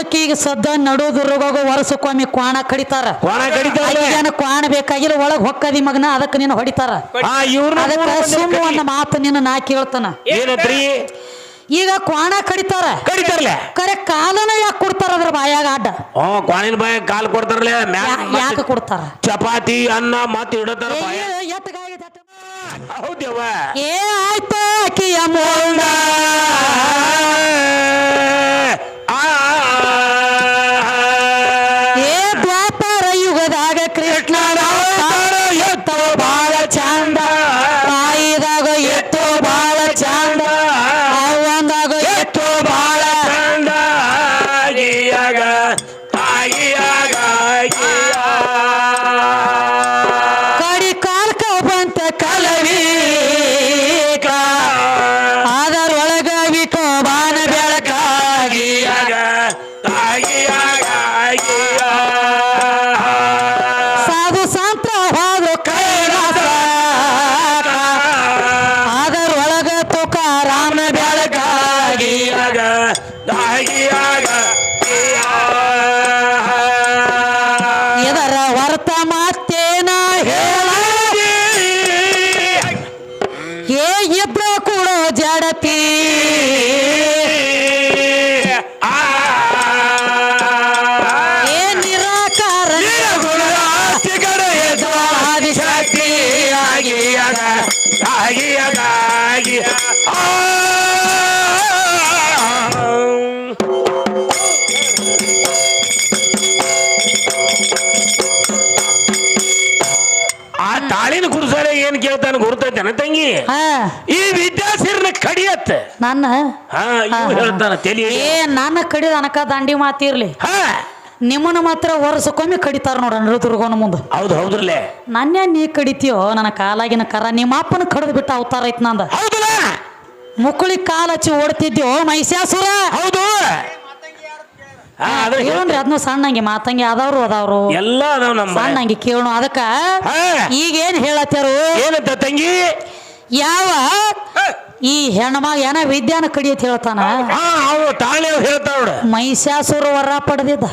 ಅದಕ್ಕೆ ಈಗ ಸದ್ದ ನಡುದುರ್ಗೋಗ ವರ್ಷಕ್ಕೊಮ್ಮೆ ಕ್ವಾಣ ಕಡಿತಾರ. ಕಡಿತಾರಲ್ಲ ಈಗೇನ ಕ್ವಾಣ ಬೇಕಾಗಿಲ್ಲ ಒಳಗ್ ಹೊಕ್ಕದಿ ಮಗನ ಅದಕ್ಕೆ ನೀನು ಹೊಡಿತಾರ. ಆ ಇವ್ರನ್ನ ಅದಕ್ಕೆ ಸುಮ್ಮ ಒಂದು ಮಾತು ನಿನ್ನ ನಾ ಕೇಳ್ತಾನ ಏನತ್ರಿ? ಈಗ ಕ್ವಾಣ ಕಡಿತಾರ. ಕಡಿತಾರಲ್ಲ? ಕರೆ ಕಾಲನ ಯಾಕೆ ಕೊಡ್ತಾರ ಅದ್ರ ಬಾಯಾಗ ಅಡ್ಡ? ಹ್ಞೂ ಕ್ವಾಣಿನ ಬಾಯ ಕಾಲ್ ಕೊಡ್ತಾರಲ್ಲ? ಮ್ಯಾಲ ಯಾಕೆ ಕೊಡ್ತಾರ? ಚಪಾತಿ ಅನ್ನ ಮತ್ತೆ ಇಡತಾರ ಬಾಯ ಏ. ಹೌದವ್ವ ಆಯ್ತು ಆಕಿಯ ಮೋಲ್ಡ ಆ ಹೊರತ ತಂಗಿ ಹಾ. ಈ ವಿದ್ಯಾಸಿರ್ನ ಕಡಿಯತ್ತ. ನನ್ನ? ಹಾ ಇವ್ ಹೇಳ್ತಾನ ತಲಿ ಏ ನನ್ನ ಕಡಿದ ಅನಕ ದಾಂಡಿ ಮಾತಿರ್ಲಿ ಹಾ. ನಿಮ್ಮನ್ನ ಮಾತ್ರ ವರ್ಷಕ್ಕೊಮ್ಮೆ ಕಡಿತಾರ ನೋಡ ನೃದುರ್ಗೋನ ಮುಂದೆ. ಹೌದು ಹೌದ್ರಲ್ಲೇ. ನನ್ನೇ ನೀ ಕಡಿತೀಯೋ? ನನ್ನ ಕಾಲಾಗಿನ ಕರ ನಿಮ್ಮ ಅಪ್ಪನ ಕಡಿದು ಬಿಟ್ಟ ಅವತಾರ ಐತ್ ನಂದ. ಹೌದಲ್ಲ. ಮುಕ್ಕಳಿ ಕಾಲ ಹಚ್ಚಿ ಓಡ್ತಿದ್ಯೋ ಮೈಸಾಸುರ ಹೌದು. ಹಾ ಅದ್ರ ಅದನ್ನು ಸಣ್ಣಂಗೆ ಮಾತಂಗೆ ಅದಾವ್ರು ಅದಾವ್ರು. ಎಲ್ಲ ಅದಾವ ನಮ್ಮ ಸಣ್ಣಂಗೆ ಕೇಳೋಣ ಅದಕ್ಕ. ಹಾ. ಈಗೇನ್ ಹೇಳತ್ತಾರು ಏನಂತ ತಂಗಿ? ಯಾವ ಈ ಹೆಣ್ಮಗ ಏನ ವಿದ್ಯಾನ ಕಡಿಯತ್ ಹೇಳ್ತಾನ? ಹೇಳ್ತಾವ ಮೈಸಾಸುರ ವರ ಪಡೆದಿದ್ದ.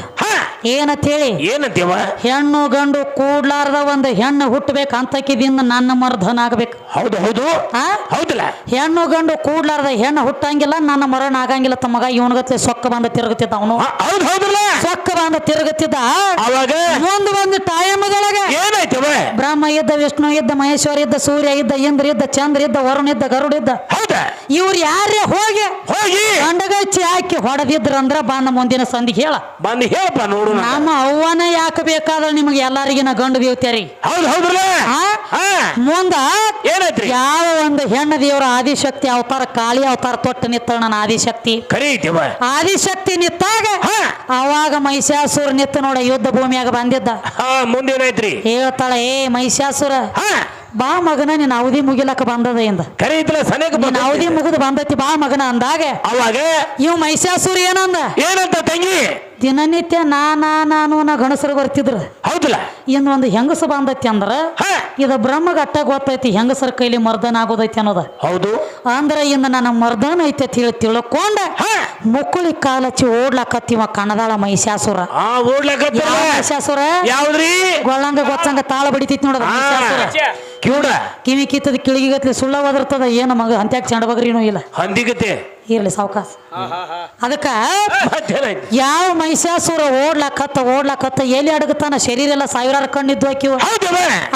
ಏನಂತ ಹೇಳಿ ಏನಂತೀವ? ಹೆಣ್ಣು ಗಂಡು ಕೂಡ್ಲಾರ್ದ ಒಂದು ಹೆಣ್ಣು ಹುಟ್ಟಬೇಕಂತಕಿದಿಂದ ನನ್ನ ಮರ್ಧನ ಆಗ್ಬೇಕು ಹೌದು ಹೌದು. ಹೌದಿಲ್ಲ ಹೌದಲ್ಲ? ಹೆಣ್ಣು ಗಂಡು ಕೂಡ್ಲಾರ್ದ ಹೆಣ್ಣು ಹುಟ್ಟಂಗಿಲ್ಲ ನನ್ನ ಮರಣ ಆಗಂಗಿಲ್ಲ ತಮ್ಮಗ ಇವನ್ಗತ್ಲೆ ಸೊಕ್ಕ ಬಂದ ತಿರುಗುತ್ತಿದ್ದ ಅವನು. ಹೌದು ಹೌದಲ್ಲ? ಸೊಕ್ಕ ಬಂದ ತಿರುಗುತ್ತಿದ್ದ. ಅವಾಗ? ಒಂದು ಒಂದು ಟೈಮದೊಳಗ ಏನಾಯ್ತವ? ಬ್ರಹ್ಮ ಇದ್ದ ವಿಷ್ಣು ಇದ್ದ ಮಹೇಶ್ವರ ಇದ್ದ ಸೂರ್ಯ ಇದ್ದ ಇಂದ್ರ ಇದ್ದ ಚಂದ್ರ ಇದ್ದ ವರುಣ ಇದ್ದ ಗರುಡ ಇದ್ದ. ಹೌದಾ? ಇವ್ರು ಯಾರೇ ಹೋಗಿ. ಹೋಗಿ. ಗಂಡಗಚ್ಚಿ ಹಾಕಿ ಹೊಡೆದಿದ್ರಂದ್ರ ಬಂದ ಮುಂದಿನ ಸಂದಿಗೆ ಹೇಳ. ಬಂದು ಹೇಳಪ್ಪ ನೋಡು. ನಮ್ಮ ಅವ್ವನ ಯಾಕೆ ಬೇಕಾದ್ರೆ ನಿಮಗೆ ಎಲ್ಲರಿಗಿನ ಗಂಡು ದೇವತ್ಯಾರಿ? ಹೌದು ಹೌದ್ರಲ್ಲ ಮುಂದ ಏನೈತಿ ಯಾವ ಒಂದು ಹೆಣ್ಣ ದೇವರ ಆದಿಶಕ್ತಿ ಅವತಾರ ಕಾಳಿ ಅವತಾರ ತೊಟ್ಟು ನಿತ್ತ ನನ್ನ ಆದಿಶಕ್ತಿ. ಆದಿಶಕ್ತಿ ನಿತ್ತಾಗ ಅವಾಗ ಮಹಿಷಾಸುರ ನಿತ್ತ ನೋಡ ಯುದ್ಧ ಭೂಮಿಯಾಗ ಬಂದಿದ್ದ. ಹಾ ಮುಂದೇನಾಯ್ತ್ರಿ? ಹೇಳ್ತಾಳ ಏ ಮಹಿಷಾಸುರ ಹಾ. ಬಾ ಮಗನ ನಿನ್ನ ಅವಧಿ ಮುಗಿಲಕ್ಕ ಬಂದದ ಇಂದ ಕರೆ ಐತಿಲ್ಲ ಸನೇಕ ನಿನ್ನ ಅವಧಿ ಮುಗಿದು ಬಂದೈತಿ ಬಾ ಮಗನ ಅಂದಾಗ ಅವಾಗ ಇವ್ ಮಹಿಷಾಸುರ ಏನಂದ? ಏನಂತ ತಂಗಿ? ದಿನನಿತ್ಯ ನಾ ನಾ ನಾನು ನಾ ಗಣಸರು ಬರ್ತಿದ್ರು. ಹೌದಲ್ಲ. ಇನ್ನು ಒಂದು ಹೆಂಗಸ ಬಂದೈತಿ ಅಂದ್ರ ಇದು ಇದು ಬ್ರಹ್ಮಗಟ್ಟ ಗೊತ್ತೈತಿ ಹೆಂಗಸರ ಕೈಲಿ ಮರ್ದನ ಆಗೋದೈತಿ ಅನ್ನೋದ. ಹೌದು. ಅಂದ್ರ ಇನ್ನು ನನ್ನ ಮರ್ದನ ಐತೆ ಅಂತ ಹೇಳಿ ತಿಳ್ಕೊಂಡ ಮುಕ್ಕುಳಿ ಮುಕ್ಕುಳಿ ಕಾಲಚ್ಚಿ ಓಡ್ಲಾಕತ್ತಿವ ಕಣದಾಳ ಮಹಿಷಾಸುರ. ಮಹಿಷಾಸುರ? ಯಾವ್ದ್ರಿ? ಗೊಳ್ಳಂಗ ಗೊತ್ತಂಗ ತಾಳ ಬಡಿತೈತಿ ನೋಡದ ಮಹಿಷಾಸುರ. ಕಿವುಡ ಕಿವಿ ಕಿತ್ತದ ಕಿಳಿಗಿಗತ್ಲಿ ಸುಳ್ಳ ಒದರ್ತದ ಏನು ಮಗ ಅಂತ್ಯಾಕ ಚಂಡಬಗ್ರಿನೂ ಇಲ್ಲ. ಹಂದಿಗತೆ? ಇರ್ಲಿ ಸಾವಕಾಶ ಅದಕ್ಕ ಯಾವ ಮಹಿಷಾಸುರ ಓಡ್ಲಾಕತ್ತ ಓಡ್ಲಾಕತ್ತ ಎಲ್ಲಿ ಅಡಗತ್ತಾನ? ಶರೀರ ಎಲ್ಲ ಸಾವಿರಾರು ಕಣ್ಣಿದ್ದು ಹಾಕಿವ.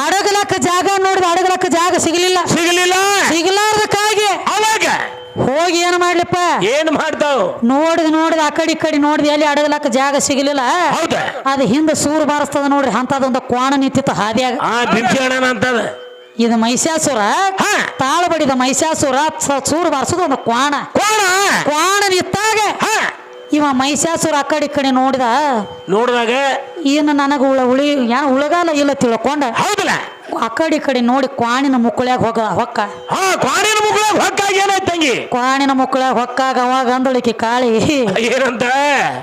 ಅಡಗಲಕ್ಕ ಜಾಗ ನೋಡಿದ ಅಡಗಲಕ್ಕ ಜಾಗ ಸಿಗಲಿಲ್ಲ. ಸಿಗಲಿಲ್ಲ. ಸಿಗಲಾರ್ದಕ್ಕಾಗಿ ಅವಾಗ. ಹೋಗಿ ಏನ್ ಮಾಡ್ಲಿಪ್ಪ? ಏನ್ ಮಾಡ್ತಾವ್? ನೋಡಿದ್ ನೋಡಿದ ಆ ಕಡೆ ಈ ಕಡೆ ನೋಡಿದ ಎಲ್ಲಿ ಅಡಗಲಕ್ಕ ಜಾಗ ಸಿಗಲಿಲ್ಲ. ಹೌದ. ಅದು ಹಿಂದೆ ಸೂರು ಬಾರಿಸ್ತದ ನೋಡ್ರಿ ಅಂತದೊಂದು ಕ್ವಾಣ ನಿಂತಿತ್ತು ಹಾದಿಯಾಗ. ಆ ಅಂತದ. ಇದು ಮೈಸಾಸುರ ತಾಳ ಬಡಿದ ಮಹಿಷಾಸುರ ಸ- ಸೂರು ಬಾರಿಸೋದು ಒಂದು ಕ್ವಾಣ. ಕ್ವಾಣ? ಕ್ವಾಣ ನಿತ್ತಾಗ ಇವ ಮಹಿಷಾಸುರ ಆ ಕಡೆ ಈ ಕಡೆ ನೋಡಿದ? ನೋಡಿದಾಗ ಏನು ನನಗೆ ಉಳ ಉಳಿ ಏನು ಉಳಗಾಲ ಇಲ್ಲ ತಿಳ್ಕೊಂಡ? ಆ ಕಡೆ ಈ ಕಡೆ ನೋಡಿ ಕ್ವಾಣಿನ ಮುಕ್ಕಳ್ಯಾಗ ಹೋಗ ಹೊಕ್ಕ. ಹಾ ಕ್ವಾಣಿನ ಮುಕ್ಕಳಾಗ ಹೊಕ್ಕಾಗಿ ಏನಾಯ್ತು ತಂಗಿ? ಕ್ವಾಣಿನ ಮುಕ್ಕಳ್ಯಾಗ ಹೊಕ್ಕಾಗ ಅವಾಗ ಅಂದಳಿಕೆ ಕಾಳಿ. ಏನಂತ?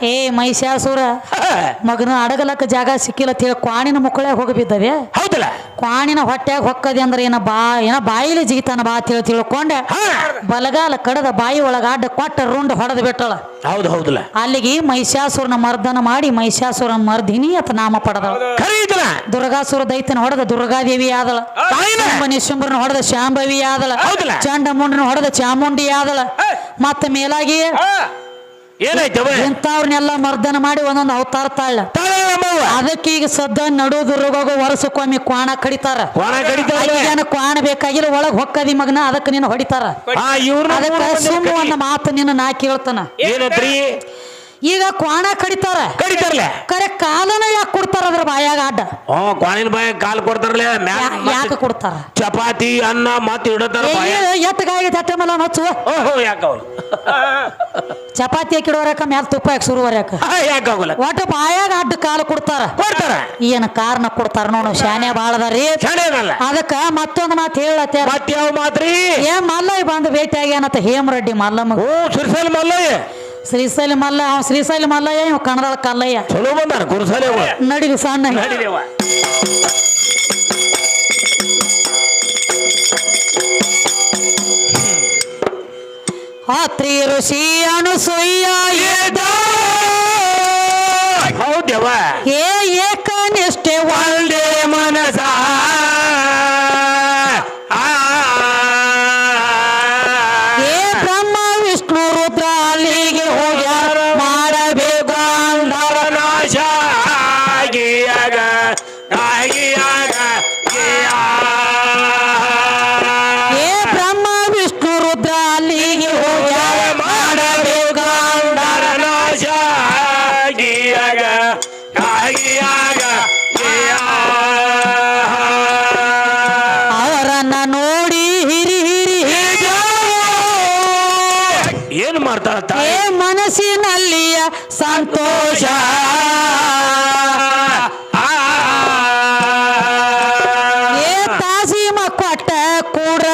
ಏ ಮಹಿಷಾಸುರ ಹಾ, ಮಗನ ಅಡಗಲಕ್ಕ ಜಾಗ ಸಿಕ್ಕಿಲ್ಲ ಅಂತ ಹೇಳಿ ಕ್ವಾಣಿನ ಮುಕ್ಕಳ್ಯಾಗ ಹೋಗಿ ಬಿದ್ದವೆ ಹೌದ ಹೌದಲ್ಲ? ಕ್ವಾಣಿನ ಹೊಟ್ಯಾಗ ಹೊಕ್ಕದೆ ಅಂದ್ರೆ ಏನ ಬಾ ಏನ ಬಾಯಿಲಿ ಜಿಗಿತಾನ ಬಾ ತಿಳಿ ತಿಳ್ಕೊಂಡೆ. ಹಾ. ಬಲಗಾಲ ಕಡದ ಬಾಯಿ ಒಳಗ ಅಡ್ಡ ಕೊಟ್ಟ ರುಂಡ್ ಹೊಡೆದು ಬಿಟ್ಟಳ. ಹೌದು ಹೌದಲ್ಲ. ಅಲ್ಲಿಗೆ ಮಹಿಷಾಸುರನ ಮರ್ದನ ಮಾಡಿ ಮಹಿಷಾಸುರನ ಮರ್ದಿನಿ ಅಂತ ನಾಮ ಪಡೆದ ಖರೀ ಐತಲ್ಲ ದುರ್ಗಾಸುರ ದೈತನ ಹೊಡೆದ ದುರ್ಗಾದೇವಿ ಆದಳ. ತಾಯಿನ ನಿಶುಂಭರನ ಹೊಡೆದ ಶಾಂಭವಿ ಆದಳ. ಚಾಂಡಮುಂಡ್ರನ್ನ ಚಂಡಮುಂಡನ ಹೊಡೆದ ಚಾಮುಂಡಿ ಆದಳ. ಮತ್ತ ಮೇಲಾಗಿ ಎಂತವ್ರನ್ನೆಲ್ಲ ಇಂಥವ್ರನ್ನೆಲ್ಲ ಮರ್ದನ ಮಾಡಿ ಒಂದೊಂದು ಅವತಾರ ತಾಳ. ಅದಕ್ಕೆ ಈಗ ಸದ್ದ ನಡು ದುರ್ಗೋಗ ವರ್ಷಕ್ಕೊಮ್ಮೆ ಕ್ವಾಣ ಕಡಿತಾರ. ಜನ ಕ್ವಾಣ ಬೇಕಾಗಿಲ್ಲ ಒಳಗ್ ಹೊಕ್ಕದಿ ಮಗನ ಅದಕ್ಕೆ ನಿನ್ನ ಹೊಡಿತಾರ. ಅದಕ್ಕೆ ಸುಮ್ಮ ಒಂದು ಮಾತು ನಿನ್ನ ನಾ ಕೇಳ್ತಾನ ಈಗ ಕ್ವಾಣ ಕಡಿತಾರ. ಕಡಿತಾರಲ್ಲ? ಕರೆ ಕಾಲನ ಯಾಕೆ ಕೊಡ್ತಾರ ಅದ್ರ ಬಾಯಾಗ ಅಡ್ಡ? ಹ್ಞೂ ಕ್ವಾಣಿನ ಬಾಯ ಕಾಲ್ ಕೊಡ್ತಾರಲ್ಲ ಮ್ಯಾಲ ಯಾ- ಮತ್ತೆ ಯಾಕೆ ಕೊಡ್ತಾರ? ಚಪಾತಿ ಅನ್ನ ಮತ್ತೆ ಇಡತಾರ ಬಾಯ ತಟ್ಟೆ ತಟ್ಟಮಲ್ಲ ಹಚ್ಚು ಓಹೋ ಯಾಕವಲ್ಲ ಚಪಾತಿ ಹಾಕಿಡೋರಕ ಮ್ಯಾಲ ತುಪ್ಪ ಹಾಕಿ ಸುರುವರ್ಯಾಕ. ಯಾಕಾಗಲ್ಲ ಒಟ್ಟು ಬಾಯಾಗ ಅಡ್ಡ ಕಾಲು ಕೊಡ್ತಾರ. ಕೊಡ್ತಾರ. ಏನ ಕಾರಣ ಕೊಡ್ತಾರ ನೋಡು ಶಾನೆ ಬಾಳದಾರಿ ಚೆನ್ನಾಗಲ್ಲ ಅದಕ್ಕ ಮತ್ತೊಂದು ಮಾತು ಹೇಳತ್ತೆ ಮತ್ತೆ ಯಾವ ಮಾತ್ರಿ? ಏ ಮಲ್ಲಯ್ಯ ಬಂದು ಭೇಟಿ ಆಗ್ಯಾನತ್ತ ಹೇಮರೆಡ್ಡಿ ಮಲ್ಲಮ್ಮ. ಓ ಸುರ್ಸಲ್ ಮಲ್ಲಯ್ಯ. ಶ್ರೀಶೈಲ ಮಲ್ಲ ಅವ ಶ್ರೀಶೈಲ ಮಲ್ಲಯ್ಯ ಇವ ಕನ್ನಡ ಕಲ್ಲಯ್ಯ. ಚಲೋ ಬಂದಾರ ಕುರ್ಸಲೆ ನಡಿಲಿ ಸಣ್ಣ ನಡಿಲೇವ ಅತ್ರಿ ಋಷಿ ಅನುಸೂಯ ಹೌದ್ಯವ ಏ ಏಕನಿಷ್ಠೆ. ಒಳ್ಳೆ ಮನಸ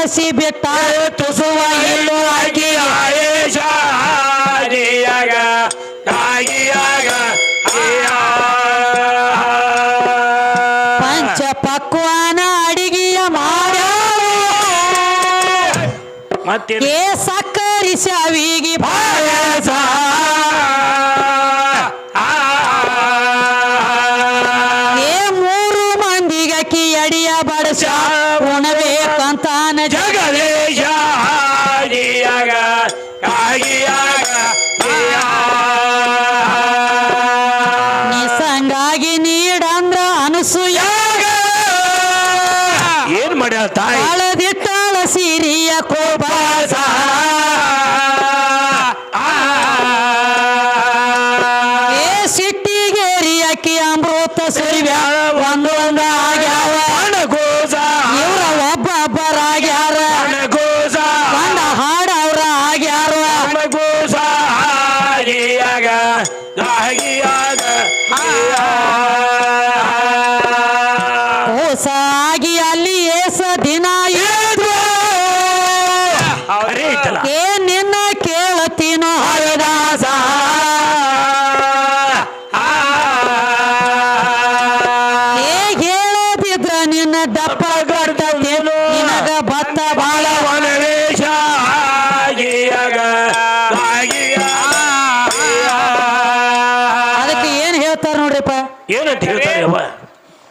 ಕೂರಸಿ ಬಿಟ್ಟ ತುಸುವ ಇಲ್ಲೋ ಆಗಿ ಆಗಿಯಾಗ ಪಂಚ ಪಕ್ವಾನ ಅಡಿಗೆಯ ಮಾಡ ಮತ್ತೆ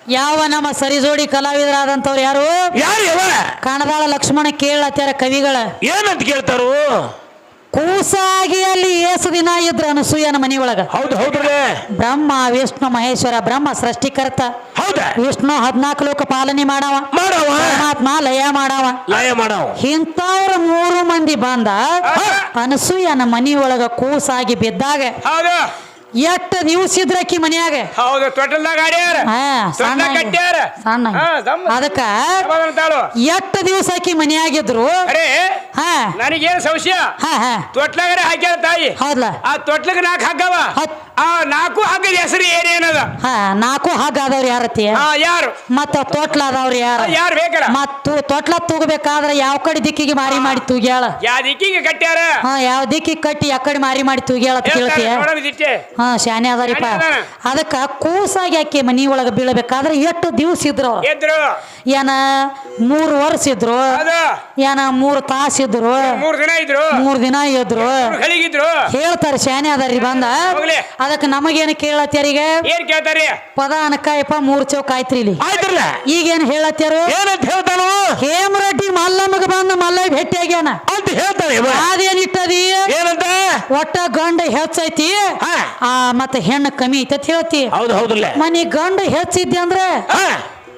ಯಾವ ನಮ್ಮ ಸರಿಜೋಡಿ ಕಲಾವಿದರಾದಂತವ್ರು ಯಾರು? ಯಾರು ಕಣದಾಳ ಲಕ್ಷ್ಮಣ ಕೇಳತ್ಯಾರ ಕವಿಗಳ. ಏನಂತ ಕೇಳ್ತಾರು? ಕೂಸಾಗಿ ಅಲ್ಲಿ ಏಸು ದಿನ ಇದ್ರ ಅನಸೂಯನ ಮನಿಯೊಳಗ. ಹೌದು ಹೌದ್ರೇ ಬ್ರಹ್ಮ ವಿಷ್ಣು ಮಹೇಶ್ವರ ಬ್ರಹ್ಮ ಸೃಷ್ಟಿಕರ್ತ. ಹೌದಾ? ವಿಷ್ಣು ಹದ್ನಾಲ್ಕು ಲೋಕ ಪಾಲನೆ ಮಾಡವ. ಮಾಡವ? ಪರಮಾತ್ಮ ಲಯ ಮಾಡವ. ಲಯ ಮಾಡವ. ಇಂಥವ್ರ ಮೂರು ಮಂದಿ ಬಂದ ಅನಸೂಯನ ಮನೆಯೊಳಗ ಕೂಸಾಗಿ ಬಿದ್ದಾಗ ಹೌದು? ಎಷ್ಟು ದಿವಸ ಇದ್ರಕ್ಕಿ ಮನ್ಯಾಗ? ಹೌದು ತೊಟ್ಟಲ್ದಾಗ ಆಡ್ಯಾರ. ಹಾ, ಸಣ್ಣ ಕಟ್ಟ್ಯಾರ. ಸಣ್ಣ ಹಾ, ದಮ್ಮ. ಅದಕ್ಕ ಯಾವಾಗ ಅಂತಾಳು. ಎಷ್ಟು ದಿವಸ ಆಕಿ ಮನ್ಯಾಗಿದ್ರು? ಅರೇ ಹಾ. ನನಗೇನು ಸಂಶಯ? ಹಾ ಹಾ. ತೊಟ್ಲಾಗರೆ ಹಾಕ್ಯಾಳ ತಾಯಿ. ಹೌದ್ಲ. ಆ ತೊಟ್ಲಗ ನಾಲ್ಕು ಹಾಕವ. ಹೌದ್. ಆ ನಾಲ್ಕು ಹಗ್ಗದ ಹೆಸರು ಏನೇನದ? ಹಾ ನಾಲ್ಕು ಹಗ್ಗ ಅದಾವ್ರಿ ಯಾರತಿ ಆ ಯಾರು? ಮತ್ತ ತೊಟ್ಲ ಅದಾವ್ರಿ ಯಾರ ಯಾರು ಬೇಕಲ್ಲ? ಮತ್ತು ತೊಟ್ಲ ತೂಗಬೇಕಾದ್ರೆ ಯಾವ ಕಡೆ ದಿಕ್ಕಿಗೆ ಮಾರಿ ಮಾಡಿ ತೂಗ್ಯಾಳ? ಯಾವ ದಿಕ್ಕಿಗೆ ಕಟ್ಟ್ಯಾರ? ಹಾ ಯಾವ ದಿಕ್ಕಿಗೆ ಕಟ್ಟಿ ಆ ಕಡೆ ಮಾರಿ ಮಾಡಿ ತೂಗ್ಯಾಳ ಅಂತ ಇದಿಷ್ಟೇ. ಹಾ ಶಾನೆ ಅದಾರಿಪ್ಪ. ಅದಕ್ಕ ಕೂಸಾಗಿ ಆಕೆ ಮನಿ ಒಳಗ ಬೀಳಬೇಕಾದ್ರೆ ಎಷ್ಟು ದಿವಸ ಇದ್ರು ಅವ್ರು? ಏನ ಮೂರು ವರ್ಷ ಇದ್ರು? ಏನ ಮೂರು ತಾಸ ಇದ್ರು? ಮೂರು ದಿನ ಇದ್ರು. ಮೂರ್ ದಿನ ಇದ್ರು? ಹೇಳ್ತಾರೆ ಶಾನೆ ಅದಾರಿ ಬಂದ. ಅದಕ್ಕೆ ನಮಗೇನು ಕೇಳತ್ಯಾರೀಗ ಏನ್ ಕೇಳ್ತಾರಿ? ಪದ ಅನಕಾಯಪ್ಪ ಮೂರ್ ಚೌಕ್ ಆಯ್ತ್ರಿ ಇಲ್ಲಿ. ಆಯ್ತ್ರಲ್ಲ. ಈಗೇನ್ ಹೇಳತ್ಯಾರು? ಏನಂತ ಹೇಳ್ತಾನು? ಹೇಮರೆಡ್ಡಿ ಮಲ್ಲಮ್ಮಗ ಬಂದ ಮಲ್ಲ ಭೇಟಿ ಆಗ್ಯಾನ. ಅಂತ ಹೇಳ್ತಾರೆ ಇವ. ಅದೇನ್ ಇಟ್ಟದಿ? ಏನಂತ? ಒಟ್ಟ ಗಂಡ ಹೆಚ್ಚೈತಿ. ಹಾ. ಆ ಮತ್ತೆ ಹೆಣ್ಣು ಕಮ್ಮಿ ಐತಿ ಅಂತ ಹೇಳ್ತಿ. ಹೌದು ಹೌದಲ್ಲ ಮನಿ ಗಂಡ ಹೆಚ್ಚಿದ್ದೆ ಅಂದ್ರೆ ಹಾ.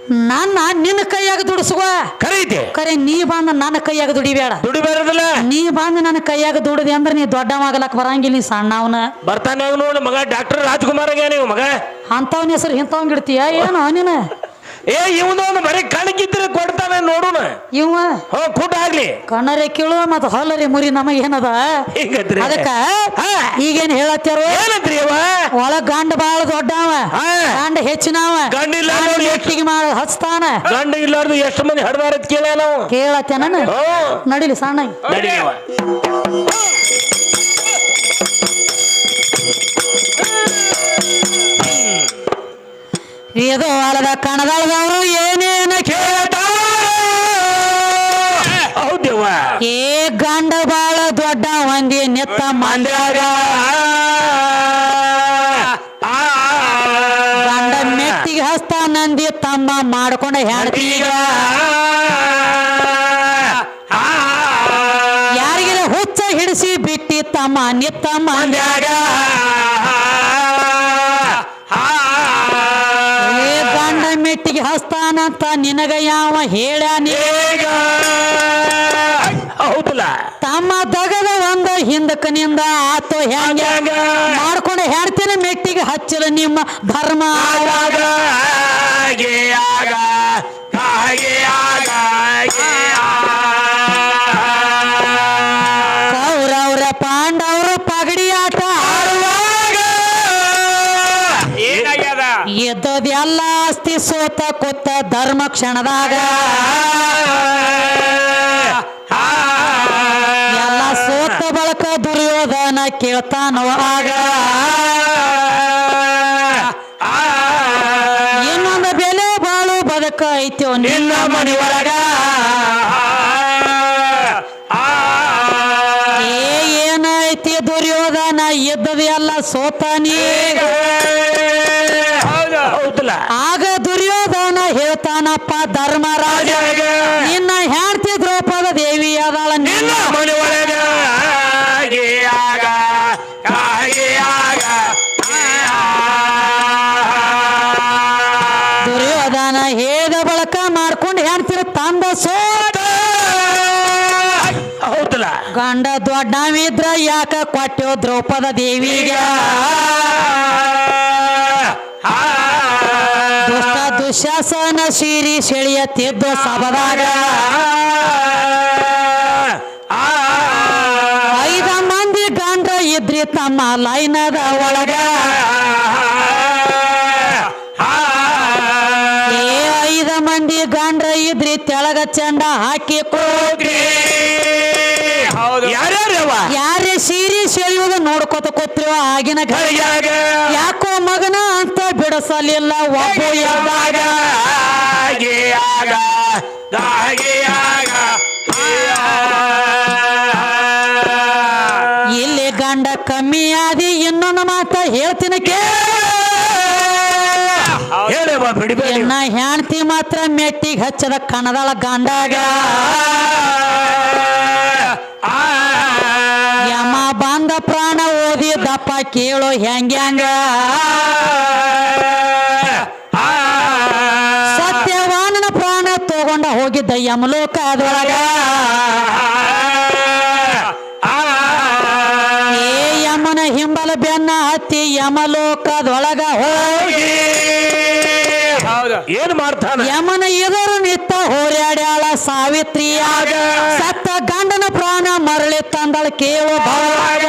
ನನ್ನ ನಿನ್ನ ಕೈಯಾಗ ದುಡಿಸುವ. ಕರೀತಿ ಕರೆ ನೀ ಬಂದ ನನ್ನ ಕೈಯಾಗ ದುಡಿಬೇಡ. ದುಡಿಬೇಡದಲ್ಲ ನೀ ಬಂದ ನನ್ನ ಕೈಯಾಗ ದುಡಿದೆ ಅಂದ್ರೆ ನೀ ದೊಡ್ಡ ಮಗಲಕ್ ಬರಂಗಿಲ್ಲ ನೀ ಸಣ್ಣವನ. ಬರ್ತಾನೆ ನೋಡಿ ಮಗ. ಡಾಕ್ಟರ್ ರಾಜ್ಕುಮಾರ್ ಇವ ಮಗ. ಅಂತವನ ಹೆಸರು ಇಂಥವಂಗ ಇಡ್ತೀಯ ಏನು ನೀನು ಏ ಇವನೊಂದು ಬರೀ ಕಣಕ್ಕಿದ್ರೆ ಕೊಡ್ತಾನೆ ನೋಡೋಣ ಇವ ಹೋ ಕೂಟ ಆಗ್ಲಿ. ಕಣ್ಣರೆ ಕೀಳು ಮತ್ತ ಹೊಲರಿ ಮುರಿ ನಮಗೆ ಏನದ? ಅದಕ್ಕ ಹಾ. ಈಗೇನ್ ಹೇಳತ್ತಾರ ಏನಂತ್ರಿ ಅವ ಒಳಗ್ ಗಂಡ ಬಾಳ ದೊಡ್ಡವ. ಗಂಡ ಹೆಚ್ಚಿನವ. ಗಂಡ ಇಲ್ಲ ನೋಡಿ. ಮಾಡ ಹಚ್ತಾನ? ಗಂಡ ಇಲ್ಲಾರ್ದು ಎಷ್ಟು ಮಂದಿ ಹಡ್ದಾರ ಕೇಳ ನಾವು ಕೇಳತ್ತೇನ ನಡಿಲಿ ಸಣ್ಣ ಇದು ಅಲ್ಲದ ಕಣದಳದವರು ಏನೇನ ಹೌದೇವ ಏ ಗಂಡ ಬಾಳ ದೊಡ್ಡ ಒಂದಿ ನೆತ್ತ ಮಂದ್ಯಾಗ. ಗಂಡ ಮೆತ್ತಿಗೆ ಹಸ್ತ ನಂದಿ ತಮ್ಮ ಮಾಡ್ಕೊಂಡ ಹೇಳ್ತೀಗ ಯಾರಿಗಿರ ಹುಚ್ಚ ಹಿಡಿಸಿ ಬಿಟ್ಟಿ ತಮ್ಮ ನಿತ್ತ ಮಂದ್ಯಾಗ ಏ ಗಂಡ ಮೆಟ್ಟಿಗೆ ಹಸ್ತಾನಂತ ನಿನಗ ಯಾವ ಹೇಳ್ಯಾನಿ ಹೌದಲ್ಲ. ತಮ್ಮ ದಗದ ಒಂದ ಹಿಂದಕ್ಕ ನಿಂದ ಆತೋ ಹೆಂಗ? ಮಾಡ್ಕೊಂಡು ಹೇಳ್ತೀನಿ ಮೆಟ್ಟಿಗೆ ಹಚ್ಚಲ ನಿಮ್ಮ ಧರ್ಮ. ಕೌರವ್ರ ಪಾಂಡವ್ರ ಪಗಡಿ ಆಟ. ಆಡುವಾಗ ಎದ್ದದೆಲ್ಲ ಆಸ್ತಿ ಸೋತ ಧರ್ಮ ಕ್ಷಣದಾಗ. ಎಲ್ಲ ಸೋತ ಬಳಕ ದುರ್ಯೋಧನ ಕೇಳ್ತಾನೋ ಆಗ. ಇನ್ನೊಂದು ಬೆಲೆ ಬಾಳು ಬದುಕ ಐತ್ಯೋ ನಿನ್ನ ಮನೆ ಒಳಗ ಏನೈತಿ ದುರ್ಯೋಧನ? ಎದ್ದದೆಲ್ಲ ಎಲ್ಲ ನೀಗ ಹೌದು ಹೌದಲ್ಲ ಆಗ ದುರ್ಯೋಧನ ಹೇಳ್ತಾನಪ್ಪ ಧರ್ಮರಾಜ. ನಿನ್ನ ಹೆಂಡತಿ ದ್ರೌಪದ ದೇವಿ ಅದಾಳ ನಿನ್ನ ದುರ್ಯೋಧನ ಹೇದ ಬಳಕ ಮಾಡ್ಕೊಂಡು ಹೆಣ್ತಿರ ತಂದ ಸೋತ ಗಂಡ ದೊಡ್ಡವಿದ್ರ ಯಾಕ ಕೊಟ್ಟೆವು ದ್ರೌಪದ ದೇವಿಗೆ? ದುಶಾಸನ ಶಿರಿ ಸೆಳೆಯತ್ತಿದ್ದು ಸಬದಾಗ ಐದ ಮಂದಿ ಗಂಡ ಇದ್ರಿ ತಮ್ಮ ಲೈನದ ಒಳಗ. ಏ ಐದ ಮಂದಿ ಗಂಡ ಇದ್ರಿ ತೆಳಗ ಚಂಡ ಹಾಕಿ ಕೂತ್ರಿ ಯಾರು ಯಾರ್ಯಾರವ ಯಾರೇ ಸೀರೆ ಸೆಳೆಯುವುದು ನೋಡ್ಕೊತ ಕೂತ್ರಿ ಆಗಿನ ಅಂತ ಬಿಡಿಸಲಿಲ್ಲ ಒಬ್ಬು ಇರುವಾಗ ಇಲ್ಲಿ ಗಂಡ ಕಮ್ಮಿ ಆದಿ ಇನ್ನೊಂದು ಮಾತ ಹೇಳ್ತೀನಿ ಕೇ ಹೇಳವ ಬಿಡಬೇಡಿ. ಎನ್ನ ಹೆಣ್ತಿ ಮಾತ್ರ ಮೆಟ್ಟಿಗೆ ಹಚ್ಚದ ಕಣದಳ ಗಂಡಾಗ. ಯಮ ಬಂದ ಪ್ರಾಣ ಓದಿ ದಪ್ಪ ಕೇಳು ಹೆಂಗ್ಯಾಂಗ. ಯಮಲೋಕದೊಳಗ ಏ ಯಮನ ಹಿಂಬಲ ಬೆನ್ನ ಹತ್ತಿ ಯಮಲೋಕದೊಳಗ ಹೋಗಿ. ಏನ್ ಮಾಡ್ತಾನ? ಯಮನ ಎದುರು ನಿತ್ತ ಹೋರ್ಯಾಡ್ಯಾಳ ಸಾವಿತ್ರಿಯಾಗ. ಸತ್ತ ಗಂಡನ ಪ್ರಾಣ ಮರಳಿ ತಂದಳ ಕೇವ ಭವಳಾಗ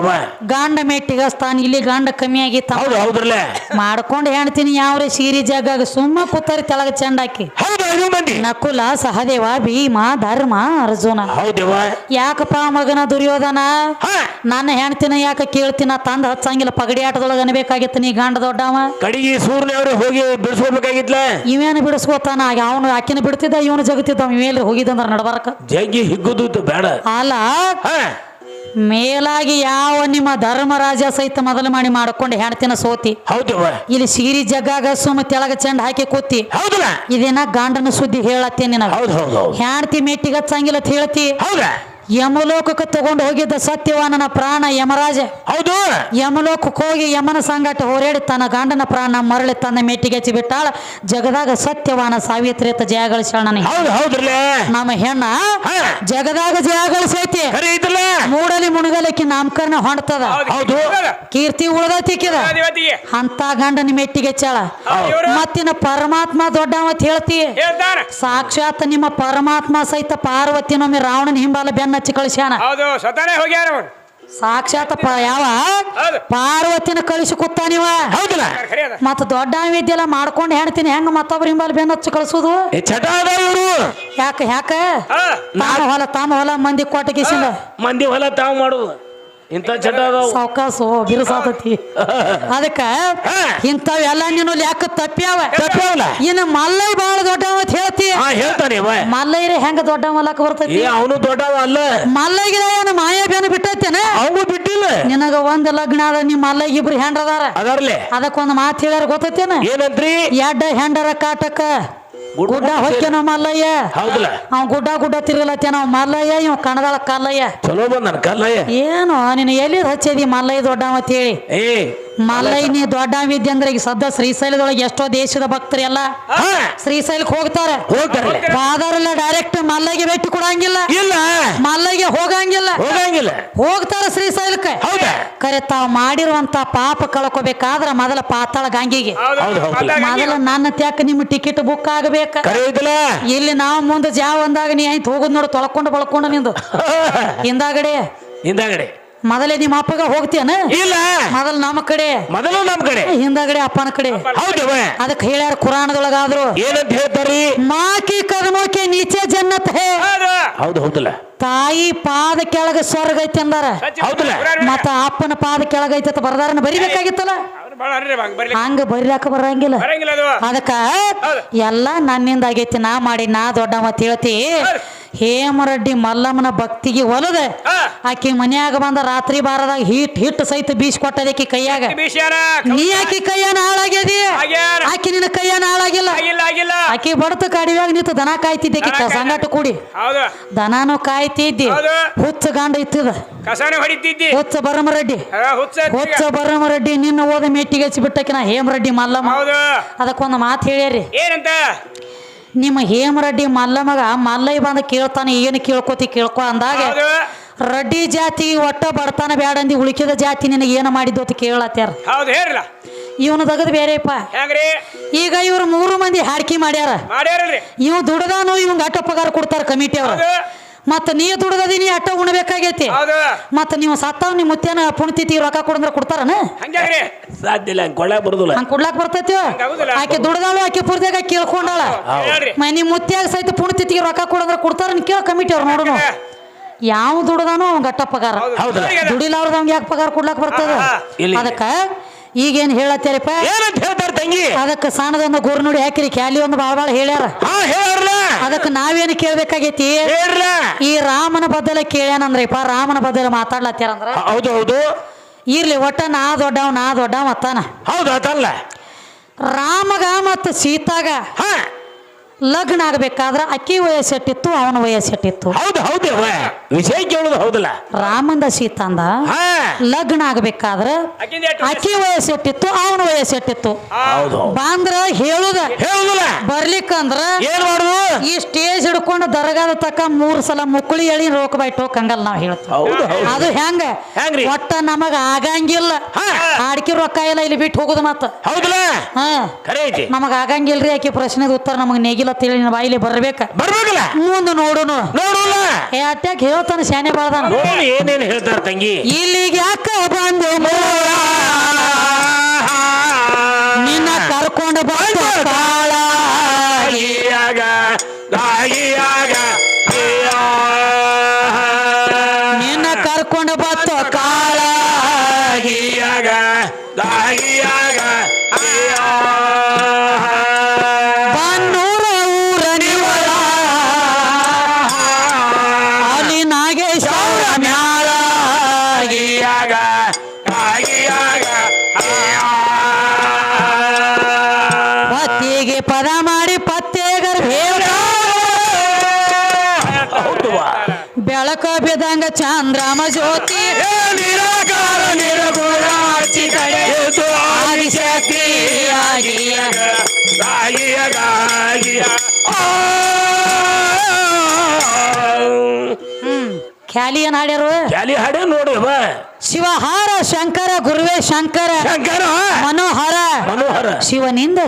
ಏನಾಯ್ತವ ಗಂಡ ಮೆಟ್ಟಿಗ ಸ್ಥಾನ ಇಲ್ಲಿ ಗಂಡ ಕಮ್ಮಿ ಆಗಿತ್ತ ಹೌದು ಹೌದ್ರಲ್ಲ? ಮಾಡ್ಕೊಂಡು ಹೇಳ್ತೀನಿ ಯಾವ್ರೆ ಸೀರಿ ಜಾಗ ಸುಮ್ಮ ಕೂತಾರಿ ತೆಳಗ ಚಂಡಾಕಿ ಹೌದು ಐದು ಮಂದಿ. ನಕುಲ ಸಹದೇವ ಭೀಮ ಧರ್ಮ ಅರ್ಜುನ. ಹೌದವ ಯಾಕಪ್ಪ ಮಗನ ದುರ್ಯೋಧನ? ನನ್ನ ಹೆಣ್ತಿನ ಯಾಕೆ ಕೇಳ್ತೀನ ತಂದ ಹಚ್ಚಂಗಿಲ್ಲ ಪಗಡಿ ಆಟದೊಳಗ ಅನ್ಬೇಕಾಗಿತ್ತು ನೀ ಗಂಡ ದೊಡ್ಡವ? ಕಡಿಗೆ ಸೂರ್ಯ ಅವ್ರು ಹೋಗಿ ಬಿಡಿಸ್ಕೋಬೇಕಾಗಿತ್ಲ? ಇವೇನು ಬಿಡಿಸ್ಕೋತಾನ? ಅವನು ಆಕಿನ ಬಿಡ್ತಿದ್ದ ಇವನು ಜಗತ್ತಿದ್ದ ಇವೇಲ್ರಿ ಹೋಗಿದ್ದಂದ್ರ ನಡಬಾರಕ. ಜಗ್ಗಿ ಹಿಗ್ಗುದು ಬೇಡ. ಅಲ್ಲ ಮೇಲಾಗಿ ಯಾವ ನಿಮ್ಮ ಧರ್ಮರಾಜ ಸಹಿತ ಮೊದಲು ಮಾಡಿ ಮಾಡ್ಕೊಂಡು ಹೆಣ್ತಿನ ಸೋತಿ. ಹೌದು ಇಲ್ಲಿ ಸಿರಿ ಜಗ್ಗಾಗ ಸುಮ್ಮ ತೆಳಗ ಚೆಂಡ ಹಾಕಿ ಕೂತಿ. ಹೌದಲ್ಲ ಇದೇನ ಗಂಡನ ಸುದ್ದಿ ಹೇಳತ್ತೇನೆ ನಿನಗೆ ಹೌದು ಹೌದು ಹೌದು. ಹೆಣ್ತಿ ಮೆಟ್ಟಿಗೆ ಹಚ್ಚಂಗಿಲ್ಲ ಅಂತ ಹೇಳ್ತಿ. ಹೌದ. ಯಮಲೋಕಕ್ಕೆ ತಗೊಂಡು ಹೋಗಿದ್ದ ಸತ್ಯವಾನನ ಪ್ರಾಣ ಯಮರಾಜ. ಹೌದು. ಯಮಲೋಕಕ್ಕೆ ಹೋಗಿ ಯಮನ ಸಂಗಾಟ ಹೋರಾಡಿ ತನ್ನ ಗಂಡನ ಪ್ರಾಣ ಮರಳಿ ತನ್ನ ಮೆಟ್ಟಿಗೆ ಹಚ್ಚಿ ಬಿಟ್ಟಾಳ ಜಗದಾಗ ಸತ್ಯವಾನ ಸಾವಿತ್ರಿ ಅಂತ ಜಯ ಗಳಿಸ್ಯಾಳ ಹೌದು ಹೌದ್ರಲ್ಲ. ನಮ್ಮ ಹೆಣ್ಣ ಜಗದಾಗ ಜಯ ಗಳಿಸೈತಿ. ಮೂಡಲಿ ಮುಣಗಲಿಕ್ಕೆ ನಾಮಕರಣ ಹೊಂಡತದ ಹೌದು. ಕೀರ್ತಿ ಉಳ್ದೈತಿಕ್ಕಿದ ಇವತ್ತಿಗೆ ಅಂತ ಗಂಡನ ಮೆಟ್ಟಿಗೆ ಹಚ್ಚಾಳ. ಮತ್ತಿನ ಪರಮಾತ್ಮ ದೊಡ್ಡವತ್ ಅಂತ ಹೇಳ್ತಿ. ಸಾಕ್ಷಾತ್ ನಿಮ್ಮ ಪರಮಾತ್ಮ ಸಹಿತ ಪಾರ್ವತಿನೊಮ್ಮೆ ರಾವಣನ ಹಿಂಬಾಲ ಬೆನ್ನ ಹಚ್ಚಿ ಕಳಿಸ್ಯಾನ. ಹೌದು ಸ್ವತಃನೇ ಹೋಗ್ಯಾರ ಅವ್ರು ಸಾಕ್ಷಾತ್ ಪ ಯಾವ? ಪಾರ್ವತಿನ ಕಳಿಸಿ ಕೂತಾನಿವ ಹೌದಲ್ಲ. ಮತ್ತ ದೊಡ್ಡ ವಿದ್ಯೆಲ್ಲ ಮಾಡ್ಕೊಂಡು ಹೆಣ್ತೀನಿ ಹೆಂಗ ಮತ್ತೊಬ್ರ ಹಿಂಬಲ್ ಬೆನ್ನ ಹಚ್ಚಿ ಕಳಿಸೋದು? ಏ ಚಟ ಅದ ಇವರು. ಯಾಕ ಯಾಕ? ಹಾ. ತಾಮ ಹೊಲ ತಾಮ ಹೊಲ ಮಂದಿ ಕೊಟ್ಟಗಿಸಿಂದ ಮಂದಿ ಹೊಲ ತಾವು ಮಾಡುದು. ಇಂಥ ಚಟ ಅದಾವ. ಸಾವಕಾಸು ಬಿರುಸಾತತಿ. ಅದಕ್ಕ. ಇಂಥವೆಲ್ಲ ನೀನು ಯಾಕೆ ತಪ್ಪ್ಯಾವ? ತಪ್ಪ್ಯಾವಲ್ಲ? ಇನ್ನು ಮಲ್ಲೈ ಬಾಳ ದೊಡ್ಡವ ಅಂತ ಹೇಳ್ತಿ. ಹಾ ಹೇಳ್ತಾನೆ ಮಲ್ಲೈರೆ ಹೆಂಗ ದೊಡ್ಡ ಮಲ್ಲಕ ಬರ್ತೈತಿ? ಏ ಅವನು ದೊಡ್ಡವ ಅಲ್ಲ. ಮಲ್ಲೈಗಿರ ಏನು ಮಾಯಾ ಬೇನ ಬಿಟ್ಟೈತೇನ? ಅವಂಗೂ ಬಿಟ್ಟಿಲ್ಲ. ನಿನಗ ಒಂದ್ ಲಗ್ನ ಅದ ನಿಮ್ಮ ಮಲ್ಲೈಗೆ ಇಬ್ರು ಹೆಂಡ್ರದಾರ ಅದರ್ಲೆ. ಅದಕ್ಕೊಂದ್ ಮಾತು ಹೇಳ್ಯಾರ ಗೊತ್ತೈತೇನ? ಏನಂತ್ರಿ? ಎಡ್ಡ ಹೆಂಡರ ಕಾಟಕ. ಗುಡ್ಡ ಹೊಕ್ಕೇನ ಮಲ್ಲಯ್ಯ. ಹೌದಲ್ಲ ಅವ್ ಗುಡ್ಡ ಗುಡ್ಡ ತಿರ್ಗಲತ್ತೇನ ಅವ್ ಮಲ್ಲಯ್ಯ ಇವ್ ಕಣದಾಳ ಕಲ್ಲಯ್ಯ. ಚಲೋ ಬಂದನ ಕಲ್ಲಯ್ಯ. ಏನು ನೀನು ಎಲ್ಲಿ ಹಚ್ಚದಿ ಮಲ್ಲಯ್ಯ ದೊಡ್ಡ ಅಂತ ಹೇಳಿ ಏ ಮಲ್ಲಯ್ಯ ನೀ ದೊಡ್ಡ ವಿದ್ಯೆ ಅಂದ್ರೆ ಈಗ ಸದ್ಯ ಶ್ರೀಶೈಲದೊಳಗೆ ಎಷ್ಟೋ ದೇಶದ ಭಕ್ತರು ಎಲ್ಲ ಶ್ರೀಶೈಲಕ್ಕೆ ಹೋಗ್ತಾರೆ. ಹೋಗ್ತಾರಲ್ಲ ಡೈರೆಕ್ಟ್ ಮಲ್ಲಯ್ಯಗೆ ಭೇಟಿ ಕೊಡಂಗಿಲ್ಲ. ಇಲ್ಲ. ಮಲ್ಲಯ್ಯಗೆ ಹೋಗಂಗಿಲ್ಲ. ಹೋಗಂಗಿಲ್ಲ. ಹೋಗ್ತಾರ ಶ್ರೀಶೈಲಕ್ಕೆ. ಕರೆ ತಾವ್ ಮಾಡಿರುವಂತ ಪಾಪ ಕಳ್ಕೋಬೇಕಾದ್ರ ಮೊದಲ ಪಾತಾಳ ಗಂಗಿಗೆ. ಮೊದಲ ನನ್ನ ತ್ಯಾಕ ನಿಮ್ಮ ಟಿಕೆಟ್ ಬುಕ್ ಆಗಬೇಕ. ಇಲ್ಲಿ ನಾವು ಮುಂದೆ ಜಾವ ಅಂದಾಗ ನೀ ಆಯ್ತು ಹೋಗುದ್ ನೋಡು ತೊಳ್ಕೊಂಡು ಬಳ್ಕೊಂಡು ನಿಂದು. ಹಿಂದಾಗಡೆ. ಹಿಂದಾಗಡೆ. ಮೊದಲೇ ನಿಮ್ಮ ಅಪ್ಪಗ ಹೋಗ್ತೇನ ಇಲ್ಲ. ಮೊದಲ ನಮ್ಮ ಕಡೆ. ಮೊದಲು ನಮ್ಮ ಕಡೆ. ಹಿಂದಾಗಡೆ ಅಪ್ಪನ ಕಡೆ. ಹೌದು. ಅದಕ್ಕೆ ಹೇಳ್ಯಾರ ಕುರಾಣದೊಳಗಾದ್ರು. ಏನಂತ ಹೇಳ್ತಾರಿ? ಮಾಕಿ ಕರ್ಮೋಕೆ ನೀಚೆ ಜನ್ನತ್ ಹೇ. ಹೌದು. ಹೌದು ಹೌದಲ್ಲ. ತಾಯಿ ಪಾದ ಕೆಳಗ ಸ್ವರ್ಗ ಐತಿ ಅಂದಾರ. ಹೌದಲ್ಲ? ಮತ್ತ ಅಪ್ಪನ ಪಾದ ಕೆಳಗ ಐತಿ ಅಂತ ಬರ್ದಾರನ ಬರಿಬೇಕಾಗಿತ್ತಲ್ಲ? ಹಂಗ ಬರ್ಲಿ. ಹಂಗ ಬರಿಲಾಕ ಬರಂಗಿಲ್ಲ. ಬರಂಗಿಲ್ಲ ಅದಕ್ಕ. ಎಲ್ಲ ನನ್ನಿಂದ ಆಗೈತಿ ನಾ ಮಾಡಿ ನಾ ದೊಡ್ಡ ಅಂತ ಹೇಳ್ತಿ. ಹೇಮರೆಡ್ಡಿ ಮಲ್ಲಮ್ಮನ ಭಕ್ತಿಗೆ ಒಲದ. ಆಕಿ ಮನ್ಯಾಗ ಬಂದ ರಾತ್ರಿ ಬಾರದಾಗ ಹಿಟ್ ಹಿಟ್ ಸಹಿತ ಬೀಸ್ ಕೊಟ್ಟದಕ್ಕೆ ಕೈಯಾಗ. ನೀ ಆಕಿ ಕೈಯನ ಹಾಳಾಗ್ಯದಿ. ಆಕಿ ನಿನ್ನ ಕೈಯನ ಹಾಳಾಗಿಲ್ಲ. ಆಕಿ ಬಡತ ಕಾಡಿವಾಗ ನಿಂತು ದನ ಕಾಯ್ತಿದ್ದೆ. ಸಂಗಾಟ ಕೂಡಿ. ದನಾನು ಕಾಯ್ತಿದ್ದಿ. ಹುಚ್ಚ ಗಂಡ ಇತ್ತದ. ಹುಚ್ಚ ಬರಮರೆಡ್ಡಿ ರೆಡ್ಡಿ. ಹುಚ್ಚ ಹುಚ್ಚ ಬರಮರೆಡ್ಡಿ ನಿನ್ನ ಓದ ಮೆಟ್ಟಿಗೆ ಹಚ್ಚಿ ಬಿಟ್ಟಕಿನ ಹೇಮರೆಡ್ಡಿ ಮಲ್ಲಮ್ಮ. ಹೌದು. ಅದಕ್ಕೊಂದು ಮಾತು ಹೇಳ್ಯಾರಿ. ಏನಂತ? ನಿಮ್ಮ ಹೇಮರೆಡ್ಡಿ ಮಲ್ಲಮ್ಮಗ ಮಲ್ಲೈ ಬಂದು ಕೇಳ್ತಾನೆ ಏನು ಕೇಳ್ಕೋತಿ ಕೇಳ್ಕೊ ಅಂದಾಗ ರಡ್ಡಿ ಜಾತಿ ಒಟ್ಟ ಬಡತನ ಬೇಡಂದಿ ಅಂದಿ ಉಳಿಕಿದ ಜಾತಿ ನಿನಗೆ ಏನು ಮಾಡಿದ್ದು ಅಂತ ಕೇಳತ್ತಾರ ಹೌದು ಹೇಳಿಲ್ಲ ಇವನು ತಗದು ಬೇರೆಪ್ಪ. ಹೆಂಗ್ರಿ? ಈಗ ಇವ್ರು ಮೂರು ಮಂದಿ ಹಾಡ್ಕಿ ಮಾಡ್ಯಾರ. ಮಾಡ್ಯಾರಲ್ರಿ. ಇವ್ ದುಡ್ದಾನು ಇವಂಗ ಅಟ್ಟ ಪಗಾರ ಕೊಡ್ತಾರ ಕಮಿಟಿ ಅವ್ರು. ಹೌದು. ಮತ್ತ ನೀ ದುಡ್ದದಿ ನೀ ಅಟ್ಟ ಉಣ್ಬೇಕಾಗೈತಿ. ಹೌದು. ಮತ್ತ ನೀವು ಸತ್ತಾವ್ ನಿಮ್ಮ ಮುತ್ತೇನ ಪುಣತಿ ರೊಕ್ಕ ಕೊಡಂದ್ರ ಕೊಡ್ತಾರನ? ಸಾಧ್ಯ ಇಲ್ಲ ಬರುದಿಲ್ಲ. ಹಂಗ ಕೊಡ್ಲಾಕ್ ಬರ್ತೈತಿ? ಆಕೆ ದುಡ್ದಾಳು ಆಕೆ ಪುರ್ದಾಗ ಕೇಳ್ಕೊಂಡಾಳ. ಹೇಳ್ರಿ. ಮ ನಿಮ್ಮ ಮುತ್ಯಾಗ ಸಹಿತ ಪುಣ್ಯತಿಥಿಗೆ ರೊಕ್ಕ ಕೊಡಂದ್ರ ಕೊಡ್ತಾರ ಕೇಳ ಕಮಿಟಿ ಅವ್ರು ನೋಡೋಣ ಯಾವ ದುಡ್ದಾನು ಅವ್ನ ಗಟ್ಟ ಪಗಾರ. ಹೌದಲ್ಲ? ದುಡಿಲಾರ್ದ ಅವ್ನ್ ಯಾಕೆ ಪಗಾರ ಕೊಡ್ಲಾಕ್ ಬರ್ತದ? ಹಾ, ಇಲ್ಲಿ. ಅದಕ್ಕ ಈಗೇನ್ ಹೇಳತ್ತಾರಪ್ಪ? ಏನಂತ ಹೇಳ್ತಾರ ತಂಗಿ? ಅದಕ್ಕೆ ಸಣ್ಣದೊಂದು ಗೋರ್ ನೋಡಿ ಹಾಕಿರಿ ಕ್ಯಾಲಿ ಒಂದು ಬಾಳ ಬಾಳ ಹೇಳ್ಯಾರ. ಹಾ ಹೇಳ್ರಲ್ಲ ಅದಕ್ಕೆ ನಾವೇನು ಕೇಳ್ಬೇಕಾಗೈತಿ? ಹೇಳ್ರ ಈ ರಾಮನ ಬದಲ ಕೇಳ್ಯಾನಂದ್ರಿಪ್ಪ ರಾಮನ ಬದಲ ಮಾತಾಡ್ಲತ್ಯಾರಂದ್ರ ಹೌದು ಹೌದು. ಇರ್ಲಿ ಒಟ್ಟ ನಾ ದೊಡ್ಡವ್ ನಾ ದೊಡ್ಡವ ಮತ್ತಾನ ಹೌದು ಅದಲ್ಲ. ರಾಮಗ ಮತ್ತು ಸೀತಾಗ ಹಾ. ಲಗ್ನ ಆಗ್ಬೇಕಾದ್ರ ಅಕ್ಕಿ ವಯಸ್ಸೆಟ್ಟಿತ್ತು ಅವನ ವಯಸ್ಸೆಟ್ಟಿತ್ತು. ಹೌದು ಹೌದವ ವಿಷಯ ಕೇಳುದು ಹೌದಲ್ಲ? ರಾಮಂದ ಸೀತಾಂದ ಅಂದ ಲಗ್ನ ಆಗ್ಬೇಕಾದ್ರ ಅಕ್ಕಿ ವಯಸ್ಸೆಟ್ಟಿತ್ತು ಅವನ ವಯಸ್ಸೆಟ್ಟಿತ್ತು. ಹೌದು ಹೌದು. ಬಾಂದ್ರ ಹೇಳುದ ಹೇಳುದಿಲ್ಲ. ಬರ್ಲಿಕ್ಕಂದ್ರ ಏನ್ ಮಾಡುದು? ಈ ಸ್ಟೇಜ್ ಹಿಡ್ಕೊಂಡು ದರಗಾದ ತಕ್ಕ ಮೂರ್ ಸಲ ಮುಕ್ಕಳಿ ಎಳಿ ರೋಕ್ ಬೈಟ್ ಹಂಗಲ್ಲ ನಾವ್ ಹೇಳ್ತೀವಿ. ಹೌದು ಹೌದು. ಅದು ಹೆಂಗ? ಹೆಂಗ್ರಿ? ಒಟ್ಟ ನಮಗ ಆಗಂಗಿಲ್ಲ. ಹಾ. ಹಾಡ್ಕಿ ರೊಕ್ಕ ಇಲ್ಲ ಇಲ್ಲಿ ಬಿಟ್ಟು ಹೋಗುದು ಮತ್ತ. ಹೌದಲ್ಲ? ಹಾ. ಖರೆ ಐತಿ. ನಮಗ ಆಗಂಗಿಲ್ರಿ ಆಕಿ ಪ್ರಶ್ನೆದ ಉತ್ತರ ನಮಗ್ ನೇಗಿಲ್ಲ ತಿಳಿ ಬಾಯಿಲಿ ಬರ್ಬೇಕ. ಬರ್ಬೇಕಲ್ಲ? ಮುಂದೆ ನೋಡುನು. ನೋಡಲ್ಲ? ಏ ಅಟ್ಯಾಕ ಹೇಳ್ತಾನ ಶಾನೆ ಬಾಳ್ದಾನ. ನೋಡಿ ಏನೇನ್ ಹೇಳ್ತಾರ ತಂಗಿ? ಇಲ್ಲಿಗೆ ಯಾಕ ಬಂದು ನಿನ್ನ ಕರ್ಕೊಂಡು ಬಂದು ಚಂದ್ರಮ ಜ್ಯೋತಿ ನಿರಾಕಾರ ನಿರ್ಗುಣ ಆದಿಶಕ್ತಿಯಾಗಿಯ ಹ್ಮ್ ಖ್ಯಾಲಿ ಏನ್ ಹಾಡ್ಯಾರು? ಖ್ಯಾಲಿ ಹಾಡೇ ನೋಡಿ ಬಾ ಶಿವಹಾರ ಶಂಕರ ಗುರುವೇ ಶಂಕರ. ಶಂಕರ. ಮನೋಹರ. ಮನೋಹರ. ಶಿವನಿಂದ